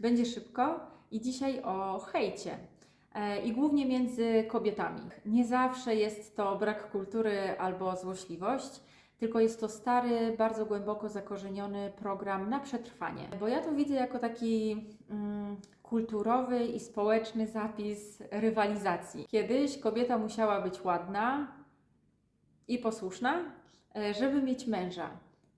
Będzie szybko i dzisiaj o hejcie. E, I głównie między kobietami. Nie zawsze jest to brak kultury albo złośliwość, tylko jest to stary, bardzo głęboko zakorzeniony program na przetrwanie. Bo ja to widzę jako taki mm, kulturowy i społeczny zapis rywalizacji. Kiedyś kobieta musiała być ładna i posłuszna, e, żeby mieć męża.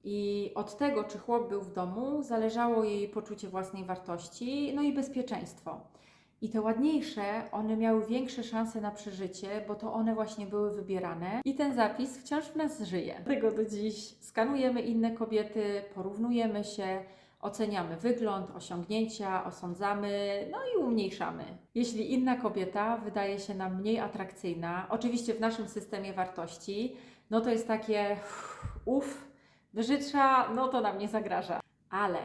I od tego, czy chłop był w domu, zależało jej poczucie własnej wartości, no i bezpieczeństwo. I te ładniejsze, one miały większe szanse na przeżycie, bo to one właśnie były wybierane. I ten zapis wciąż w nas żyje. Tego do dziś skanujemy inne kobiety, porównujemy się, oceniamy wygląd, osiągnięcia, osądzamy, no i umniejszamy. Jeśli inna kobieta wydaje się nam mniej atrakcyjna, oczywiście w naszym systemie wartości, no to jest takie uff, brzydsza, no to nam nie zagraża. Ale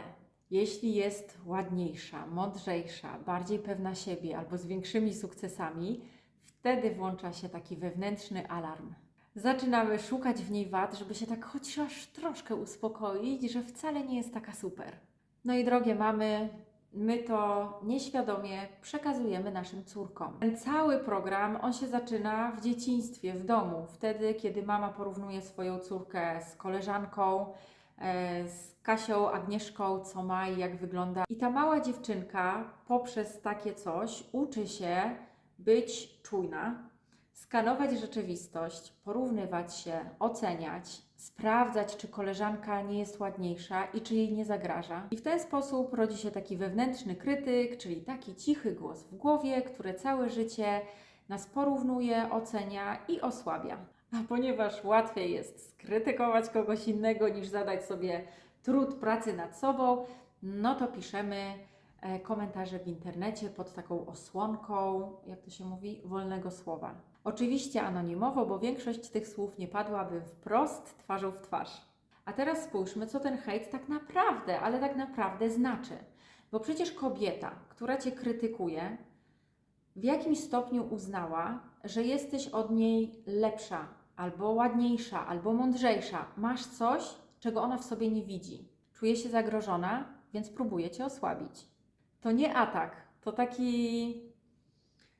jeśli jest ładniejsza, mądrzejsza, bardziej pewna siebie albo z większymi sukcesami, wtedy włącza się taki wewnętrzny alarm. Zaczynamy szukać w niej wad, żeby się tak chociaż troszkę uspokoić, że wcale nie jest taka super. No i drogie mamy, my to nieświadomie przekazujemy naszym córkom. Ten cały program, on się zaczyna w dzieciństwie, w domu, wtedy, kiedy mama porównuje swoją córkę z koleżanką, e, z Kasią, Agnieszką, co ma i jak wygląda. I ta mała dziewczynka poprzez takie coś uczy się być czujna, skanować rzeczywistość, porównywać się, oceniać, sprawdzać, czy koleżanka nie jest ładniejsza i czy jej nie zagraża. I w ten sposób rodzi się taki wewnętrzny krytyk, czyli taki cichy głos w głowie, który całe życie nas porównuje, ocenia i osłabia. A ponieważ łatwiej jest skrytykować kogoś innego niż zadać sobie trud pracy nad sobą, no to piszemy komentarze w internecie pod taką osłonką, jak to się mówi, wolnego słowa. Oczywiście anonimowo, bo większość tych słów nie padłaby wprost twarzą w twarz. A teraz spójrzmy, co ten hejt tak naprawdę, ale tak naprawdę znaczy. Bo przecież kobieta, która cię krytykuje, w jakimś stopniu uznała, że jesteś od niej lepsza, albo ładniejsza, albo mądrzejsza. Masz coś, czego ona w sobie nie widzi. Czuje się zagrożona, więc próbuje cię osłabić. To nie atak, to taki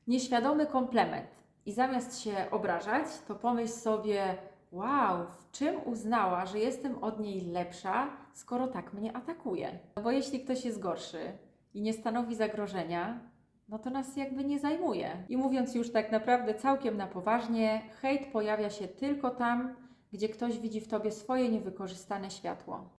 nieświadomy komplement. I zamiast się obrażać, to pomyśl sobie, wow, w czym uznała, że jestem od niej lepsza, skoro tak mnie atakuje? No bo jeśli ktoś jest gorszy i nie stanowi zagrożenia, no to nas jakby nie zajmuje. I mówiąc już tak naprawdę całkiem na poważnie, hejt pojawia się tylko tam, gdzie ktoś widzi w tobie swoje niewykorzystane światło.